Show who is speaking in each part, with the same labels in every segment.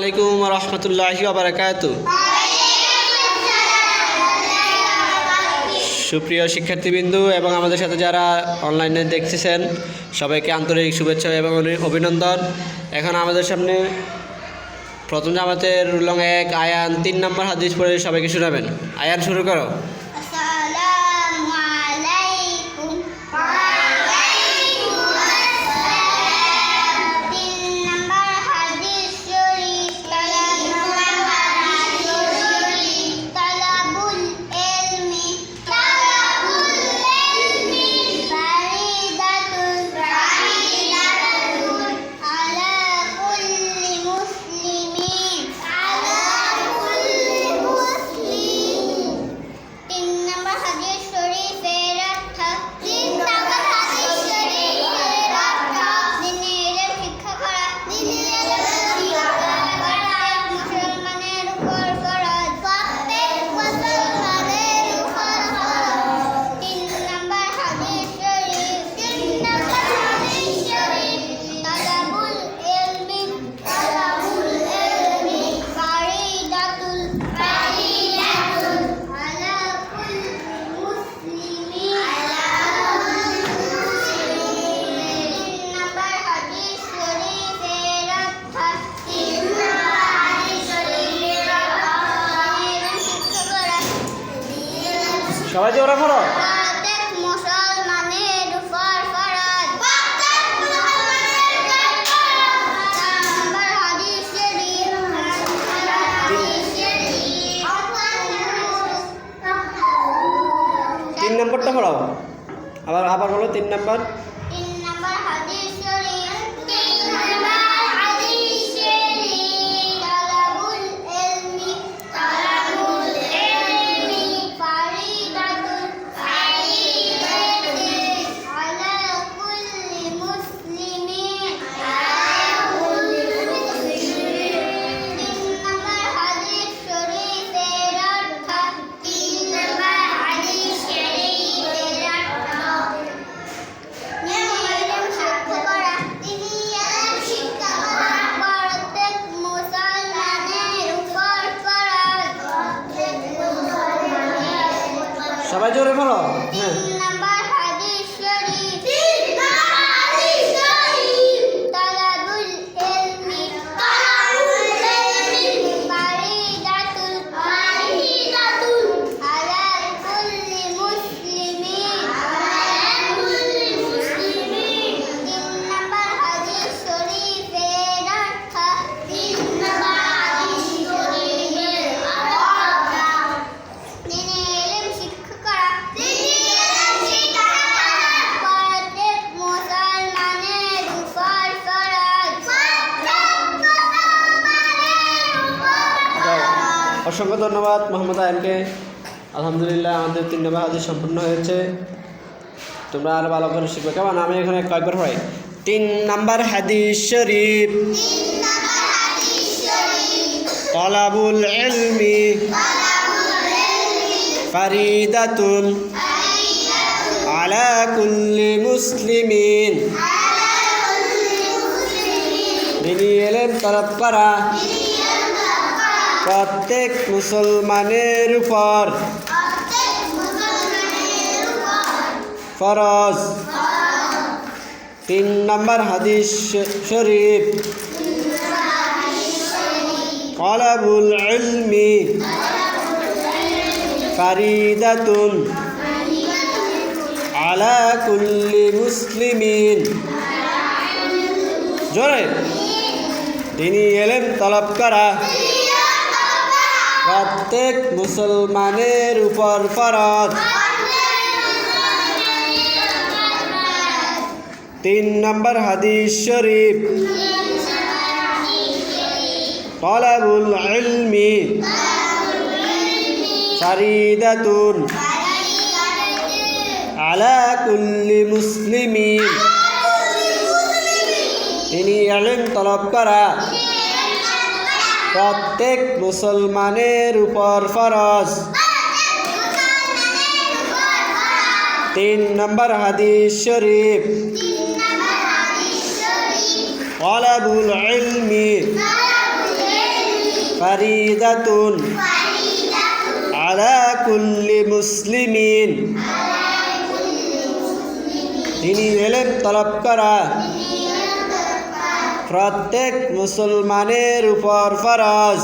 Speaker 1: আলাইকুম রহমতুল্লাহি বারাকাত সুপ্রিয় শিক্ষার্থীবৃন্দু এবং আমাদের সাথে যারা অনলাইনে দেখতেছেন, সবাইকে আন্তরিক শুভেচ্ছা এবং অভি- অভিনন্দন। এখন আমাদের সামনে প্রথম জামাতের রুলং এক, আয়ান তিন নম্বর হাদিস পড়ে সবাইকে শোনাবেন। আয়ান শুরু করো।
Speaker 2: শরীফ হাদিস শরীফ তিন
Speaker 1: নম্বরটা পড়াও। আবার আবার বলো তিন নাম্বার। সবাই জোরে পড়ো হ্যাঁ। অসংখ্য ধন্যবাদ মোহাম্মদ আয়নকে। আলহামদুলিল্লাহ আমাদের তিন নম্বর হাদিস সম্পূর্ণ হয়েছে। তোমরা আরও ভালো করে শিখবে। কেমন? আমি এখানে কয়েকবার পড়াই। তিন নাম্বার হাদিস শরীফ।
Speaker 2: তিন নাম্বার হাদিস শরীফ
Speaker 1: তলাবুল আলা কুল্লি মুসলিমিন। দিনী এলেন তরফ করা প্রত্যেক মুসলমানের উপর ফরজ। তিন নম্বর হাদিস শরীফ। তলাবুল ইলমি ফারিদাতুন আলা কুল্লি মুসলিমিন। জোরে। তিনি এলেন তলব করা। প্রত্যেক মুসলমানের উপর ফরজ। তিন নম্বর হাদিস শরীফ। তলাবুল ইলমি। ফারিদাতুন। আলা কুল্লি মুসলিমিন। তিনি এলেন তলব করা। প্রত্যেক মুসলমানের উপর ফরজ। তিন নম্বর হাদিস শরীফ। অলবুল ইলমি। ফারিদাতুন। আলা কুল্লি মুসলিমিন। তিনি এলেন তলব করা।
Speaker 2: প্রত্যেক মুসলমানের উপর ফরজ।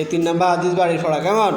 Speaker 1: এই তিন নম্বর হাদিস বাড়ির পড়া কেমন?